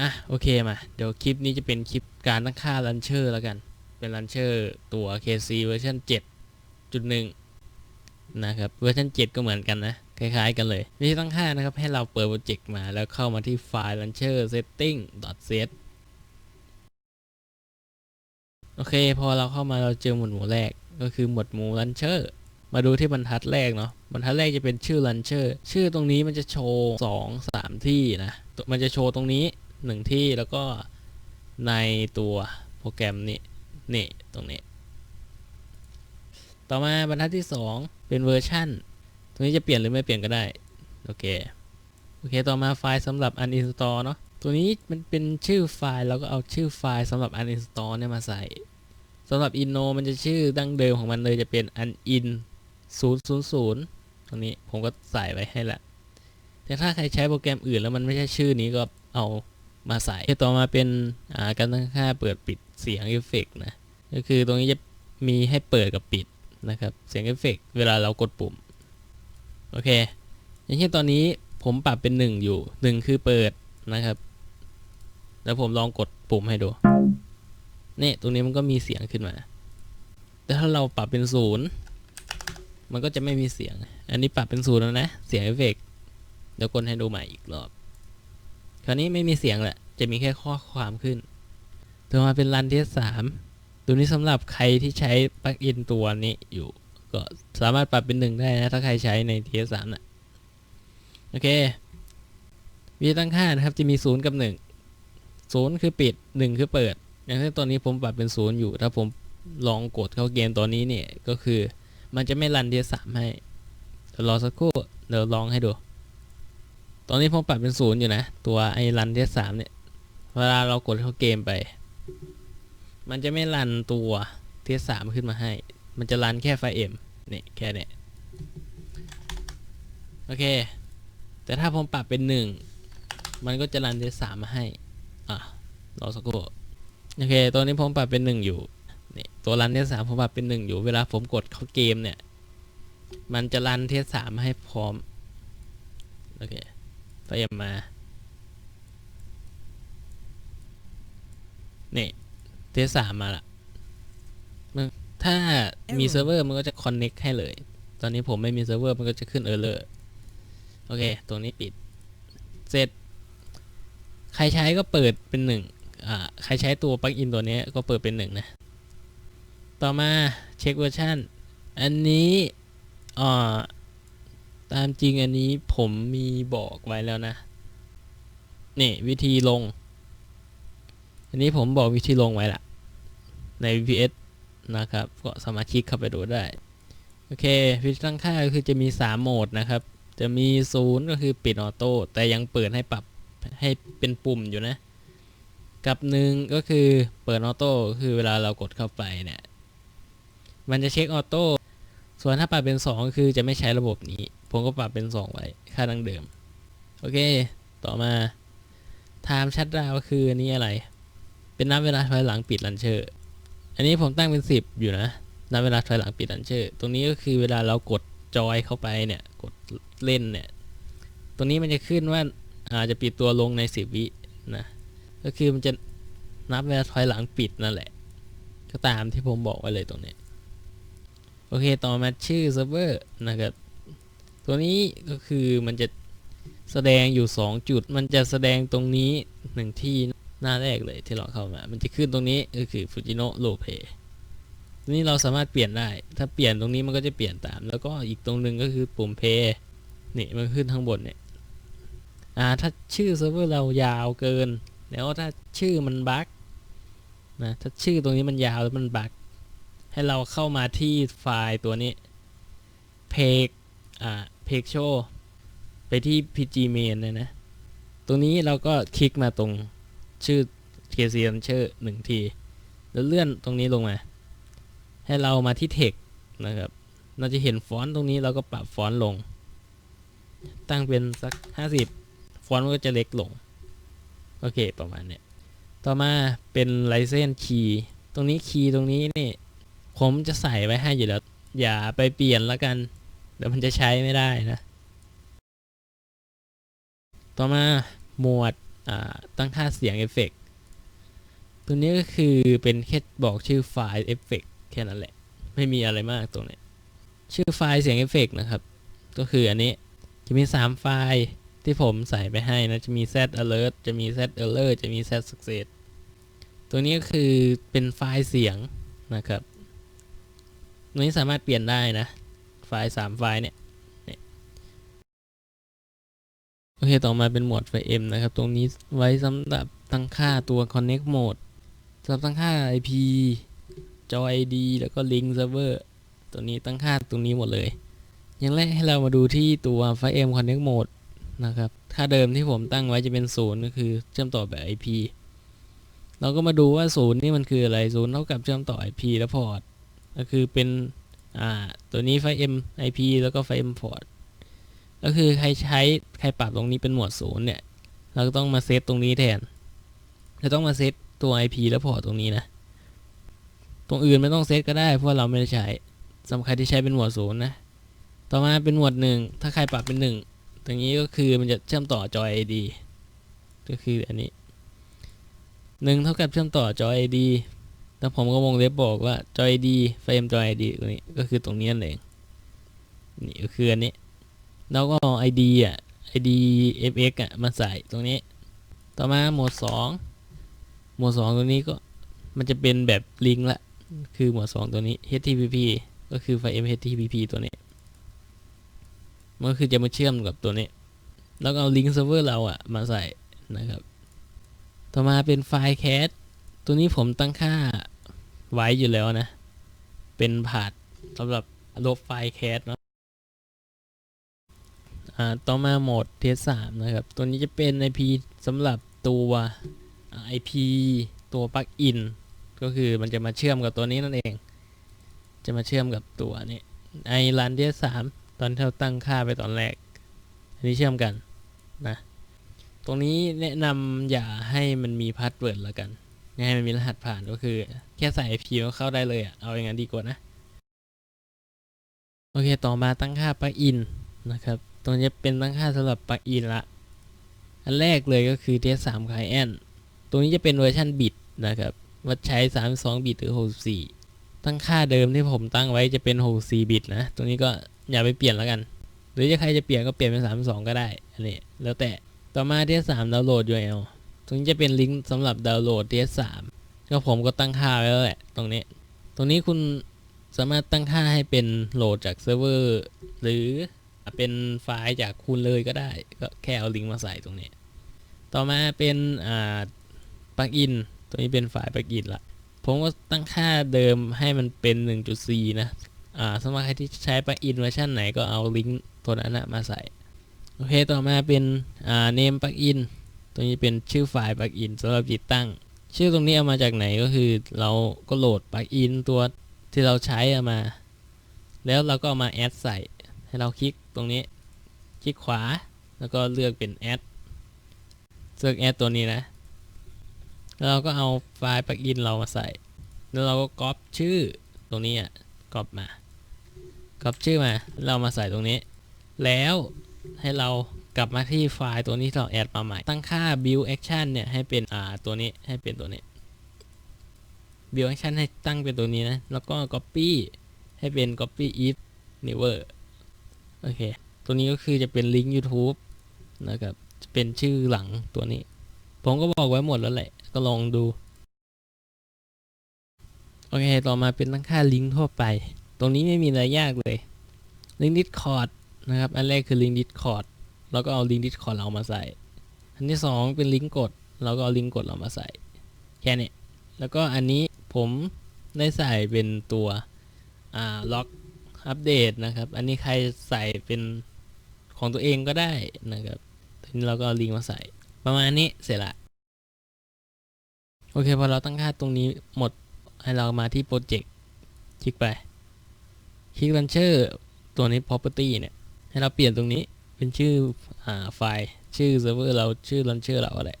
อะโอเคมา เดี๋ยวคลิปนี้จะเป็นคลิปการตั้งค่าลันเชอร์แล้วกัน เป็นลันเชอร์ตัว KC เวอร์ชัน7.1 นะครับเวอร์ชัน7 ก็เหมือนกันนะ คล้ายๆกันเลยวิธีตั้งค่านะครับ ให้เราเปิดโปรเจกต์มาแล้วเข้ามาที่ไฟล์ launcher setting set โอเค พอเราเข้ามาเราเจอหมวดหมู่แรกก็คือหมวดหมู่ launcher มาดูที่บรรทัดแรกเนาะบรรทัดแรกจะเป็นชื่อ launcher ชื่อตรงนี้มันจะโชว์ 2 3 ที่นะ มันจะโชว์ตรงนี้ 1ที่แล้วก็ในตัวโปรแกรมนี้นี่ตรงนี้ ต่อมาบรรทัดที่ 2 เป็นเวอร์ชันตรงนี้จะเปลี่ยนหรือไม่เปลี่ยนก็ได้ โอเค โอเค ต่อมาไฟล์สำหรับ uninstall เนาะตัวนี้มันเป็นชื่อไฟล์เราก็เอาชื่อไฟล์สำหรับ uninstall เนี่ยมาใส่สำหรับ inno มันจะชื่อดั้งเดิมของมันเลยจะเป็น unin 000ตรงนี้ผมก็ใส่ไว้ให้ละแต่ถ้าใครใช้โปรแกรมอื่นแล้วมันไม่ใช่ชื่อนี้ก็เอา มาใส่ต่อมาเป็นการตั้งค่าเปิดปิดเสียงเอฟเฟกนะก็คือตรงนี้จะมีให้เปิดกับปิดนะครับเสียงเอฟเฟกเวลาเรากดปุ่มโอเค อย่างเช่นตอนนี้ผมปรับเป็น 1 อยู่ 1 คือเปิดนะครับ แล้วผมลองกดปุ่มให้ดูนี่ตรงนี้มันก็มีเสียงขึ้นมา แต่ถ้าเราปรับเป็นศูนย์มันก็จะไม่มีเสียง อันนี้ปรับเป็นศูนย์แล้วนะ เสียงเอฟเฟกเดี๋ยวกดให้ดูใหม่อีกรอบ คราวนี้ไม่มีเสียงแหละ จะมีแค่ข้อความขึ้น ต่อมาเป็นรันเทสสามตัวนี้สำหรับใครที่ใช้ปลั๊กอินตัวนี้อยู่ ก็สามารถปรับเป็นหนึ่งได้นะ ถ้าใครใช้ใน TS3 นะ่ะโอเควิธีตั้งค่านะครับ จะมี 0 กับ 1 0 คือปิด 1 คือเปิด อย่างเช่นตัวนี้ผมปรับเป็น 0 อยู่ ถ้าผมลองกดเข้าเกมตัวนี้เนี่ย ก็คือมันจะไม่รัน TS3 ให้เดี๋ยวรอสักครู่เดี๋ยวลองให้ดู ตอนนี้ผมปรับเป็น0อยู่นะ ตัวไอ้รัน TS3 เนี่ย เวลาเรากดเข้าเกมไป มันจะไม่รันตัว TS3 ขึ้นมาให้ มันจะรันแค่ไฟล์ M นี่แค่เนี้ยโอเค แต่ถ้าผมปรับเป็นหนึ่งมันก็จะรันเดสามมาให้ อะรอสักครู่โอเค ตัวนี้ผมปรับเป็นหนึ่งอยู่นี่ตัวรันเทสสามผมปรับเป็นหนึ่งอยู่ เวลาผมกดเข้าเกมเนี่ย มันจะรันเทสสามให้พร้อม โอเค ไฟเอ็มมา นี่ เทสสามมาละมันถ้ามีเซิร์ฟเวอร์มันก็จะคอนเน็กให้เลย ตอนนี้ผมไม่มีเซิร์ฟเวอร์มันก็จะขึ้นเออร์เลอร์โอเค ตรงนี้ปิด เสร็จ ใครใช้ก็เปิดเป็นหนึ่งอ่า ใครใช้ตัวปลั๊กอินตัวนี้ก็เปิดเป็นหนึ่งนะ ต่อมาเช็คเวอร์ชันอันนี้อ่า ตามจริงอันนี้ผมมีบอกไว้แล้วนะ นี่วิธีลง อันนี้ผมบอกวิธีลงไว้ละใน VPS นะครับ ก็สามารถคลิกเข้าไปดูได้ โอเค วิธีตั้งค่าก็คือจะมี 3 โหมดนะครับ จะมี 0 ก็คือปิดออโต้แต่ยังเปิดให้ปรับให้เป็นปุ่มอยู่นะ กับหนึ่งก็คือเปิดออโต้คือเวลาเรากดเข้าไปเนี่ย มันจะเช็คออโต้ส่วนถ้าปรับเป็น 2 ก็คือจะไม่ใช้ระบบนี้ ผมก็ปรับเป็น 2 ไว้ ค่าดังเดิม โอเค ต่อมา time shutdown ก็คืออันนี้อะไร เป็นนับเวลาถอยหลังปิดลันเชอร์ อันนี้ผมตั้งเป็น 10 อยู่นะ นับเวลาถอยหลังปิดลันเชอร์ ตรงนี้ก็คือเวลาเรากดจอยเข้าไปเนี่ย กดเล่นเนี่ย ตรงนี้มันจะขึ้นว่าอาจจะปิดตัวลงใน 10 วินะ ก็คือมันจะนับเวลาถอยหลังปิดนั่นแหละ ก็ตามที่ผมบอกไว้เลยตรงนี้ โอเค ต่อมาชื่อเซิร์ฟเวอร์นะครับ ตัวนี้ก็คือมันจะแสดงอยู่ 2 จุด มันจะแสดงตรงนี้หนึ่งที่หน้าแรกเลยที่เราเข้ามา มันจะขึ้นตรงนี้ก็คือ Fujino Low Pay นี่เราสามารถเปลี่ยนได้ ถ้าเปลี่ยนตรงนี้มันก็จะเปลี่ยนตาม แล้วก็อีกตรงนึงก็คือปุ่ม Pay นี่มันขึ้นข้างบนเนี่ยอ่าถ้าชื่อเซิร์ฟเวอร์เรายาวเกิน แล้วถ้าชื่อมันบั๊กนะถ้าชื่อตรงนี้มันยาวแล้วมันบั๊กให้เราเข้ามาที่ไฟล์ตัวนี้เพก อ่าเพกโชไปที่ pg main นะนะ ตรงนี้เราก็คลิกมาตรงชื่อ kc launcher หนึ่งที แล้วเลื่อนตรงนี้ลงมา ให้เรามาที่ text นะครับ เราจะเห็นฟอนต์ตรงนี้เราก็ปรับฟอนต์ลง ตั้งเป็นสัก 50 ฟอนต์มันก็จะเล็กลง โอเค ประมาณเนี้ย ต่อมาเป็น license key ตรงนี้คีย์ตรงนี้นี่ ผมจะใส่ไว้ให้อยู่แล้ว อย่าไปเปลี่ยนแล้วกัน เดี๋ยวมันจะใช้ไม่ได้นะ ต่อมาหมวดตั้งค่าเสียงเอฟเฟกต์ตัวนี้ก็คือเป็นแค่บอกชื่อไฟล์เอฟเฟกต์แค่นั้นแหละ ไม่มีอะไรมากตรงนี้ ชื่อไฟล์เสียงเอฟเฟกต์นะครับ ก็คืออันนี้จะมี 3 ไฟล์ที่ผมใส่ไปให้นะ จะมี Z alert จะมี Z error จะมี Z success ตัวนี้ก็คือเป็นไฟล์เสียงนะครับตัวนี้สามารถเปลี่ยนได้นะ ไฟล์3ไฟล์เนี่ยโอเค ต่อมาเป็นโหมดไฟ M นะครับ ตรงนี้ไว้สำหรับตั้งค่าตัว connect mode สำหรับตั้งค่า IP จอ ID แล้วก็ link server ตัวนี้ตั้งค่าตรงนี้หมดเลย อย่างแรกให้เรามาดูที่ตัวไฟ M connect mode นะครับ ค่าเดิมที่ผมตั้งไว้จะเป็นศูนย์ก็คือเชื่อมต่อแบบ IP เราก็มาดูว่าศูนย์นี่มันคืออะไรศูนย์เท่ากับเชื่อมต่อ IP และพอร์ต ก็คือเป็น อ่าตัวนี้ไฟ M IP แล้วก็ไฟ M port ก็คือใครใช้ใครปรับตรงนี้เป็นหมวดศูนย์เนี่ย เราก็ต้องมาเซตตรงนี้แทนเราต้องมาเซตตัว IP และพอร์ตตรงนี้นะ ตรงอื่นไม่ต้องเซตก็ได้เพราะเราไม่ได้ใช้สำหรับใครที่ใช้เป็นหมวดศูนย์นะ ต่อมาเป็นหมวดหนึ่งถ้าใครปรับเป็นหนึ่งตรงนี้ก็คือมันจะเชื่อมต่อจอ ID ก็คืออันนี้หนึ่งเท่ากับเชื่อมต่อจอ ID แล้วผมก็วงเล็บบอกว่าจอ ID เฟรมจอ ID ตรงนี้ก็คือตรงนี้นั่นเองนี่ก็คืออันนี้ แล้วก็เอา ID อะ ID fx อะมาใส่ตรงนี้ ต่อมาหมวด2หมวด2ตัวนี้ก็มันจะเป็นแบบลิงก์ละคือหมวด2ตัวนี้ HTTP ก็คือไฟล์ M HTTP ตัวนี้ มันก็คือจะมาเชื่อมกับตัวนี้ แล้วก็เอาลิงก์เซิร์ฟเวอร์เราอะมาใส่นะครับ ต่อมาเป็นไฟล์แคสตัวนี้ผมตั้งค่า ไว้อยู่แล้วนะ เป็นผาดสำหรับลบไฟล์แคสเนาะต่อมาโหมดเทสสามนะครับ ตัวนี้จะเป็น IP สำหรับตัวอ่า IP ตัวปลั๊กอิน ก็คือมันจะมาเชื่อมกับตัวนี้นั่นเอง จะมาเชื่อมกับตัวนี้ไอรันเทสสามตอนที่เราตั้งค่าไปตอนแรก อันนี้เชื่อมกันนะ ตรงนี้แนะนำอย่าให้มันมีพาสเวิร์ดละกัน อย่าให้มันมีรหัสผ่านก็คือ แค่ใส่ IP ก็เข้าได้เลยอะเอาอย่างนั้นดีกว่านะ โอเค ต่อมาตั้งค่าปลั๊กอินนะครับ ตรงนี้เป็นตั้งค่าสำหรับปลั๊กอินละ อันแรกเลยก็คือ TS3 Client ตรงนี้จะเป็นเวอร์ชันบิตนะครับว่าใช้ 32 บิตหรือ 64 ตั้งค่าเดิมที่ผมตั้งไว้จะเป็น 64 บิตนะ ตรงนี้ก็อย่าไปเปลี่ยนแล้วกัน หรือจะใครจะเปลี่ยนก็เปลี่ยนเป็น 32 ก็ได้ อันนี้แล้วแต่ ต่อมา TS3 ดาวน์โหลด URL ตรงนี้จะเป็นลิงก์สำหรับดาวน์โหลด TS3 ก็ผมก็ตั้งค่าไว้แล้วแหละ ตรงนี้ ตรงนี้คุณสามารถตั้งค่าให้เป็นโหลดจากเซิร์ฟเวอร์ หรือเป็นไฟล์จากคุณเลยก็ได้ ก็แค่เอาลิงก์มาใส่ตรงนี้ ต่อมาเป็นอ่าปลั๊กอิน ตัวนี้เป็นไฟล์ปลั๊กอินละผมก็ตั้งค่าเดิมให้มันเป็น 1.4 นะ อ่าสำหรับใครที่ใช้ปลั๊กอินเวอร์ชันไหนก็เอาลิงก์ตัวนั้นนะมาใส่ โอเค ต่อมาเป็นอ่า name ปลั๊กอิน ตัวนี้เป็นชื่อไฟล์ปลั๊กอินสำหรับติดตั้ง ชื่อตรงนี้เอามาจากไหนก็คือเราก็โหลดปลั๊กอินตัวที่เราใช้เอามา แล้วเราก็เอามาแอดใส่ ให้เราคลิกตรงนี้ คลิกขวา แล้วก็เลือกเป็นแอดเลือกแอดตัวนี้นะ แล้วเราก็เอาไฟล์ปลั๊กอินเรามาใส่ แล้วเราก็ก๊อปชื่อตรงนี้อะ ก๊อปมา ก๊อปชื่อมา เรามาใส่ตรงนี้ แล้วให้เรา กลับมาที่ไฟล์ตัวนี้ที่เราแอดมาใหม่ ตั้งค่า build action เนี่ยให้เป็นอ่าตัวนี้ให้เป็นตัวนี้ build action ให้ตั้งเป็นตัวนี้นะ แล้วก็ copy ให้เป็น copy if never โอเค ตัวนี้ก็คือจะเป็นลิงก์ YouTube นะครับ จะเป็นชื่อหลังตัวนี้ ผมก็บอกไว้หมดแล้วแหละ ก็ลองดู โอเค ต่อมาเป็นตั้งค่าลิงก์ทั่วไป ตรงนี้ไม่มีอะไรยากเลย ลิงก์ Discord นะครับ อันแรกคือลิงก์ Discord เราก็เอาลิงก์ Discord เรามาใส่ อันที่สองเป็นลิงก์กดเราก็เอาลิงก์กดเรามาใส่ แค่นี้แล้วก็อันนี้ผมได้ใส่เป็นตัวล็อกอัปเดตนะครับ อันนี้ใครใส่เป็นของตัวเองก็ได้นะครับทีนี้เราก็เอาลิงก์มาใส่ ประมาณนี้เสร็จละโอเคพอเราตั้งค่าตรงนี้หมดให้เรามาที่โปรเจกต์คลิกไปคลิก Launcher ตัวนี้ Property เนี่ย ให้เราเปลี่ยนตรงนี้ เป็นชื่ออ่าไฟล์ชื่อเซิร์ฟเวอร์เราชื่อลันเชอร์เราอะไร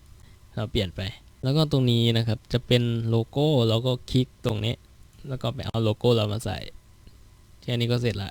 เราเปลี่ยนไป แล้วก็ตรงนี้นะครับจะเป็นโลโก้เราก็คลิกตรงนี้ แล้วก็ไปเอาโลโก้เรามาใส่แค่นี้ก็เสร็จละ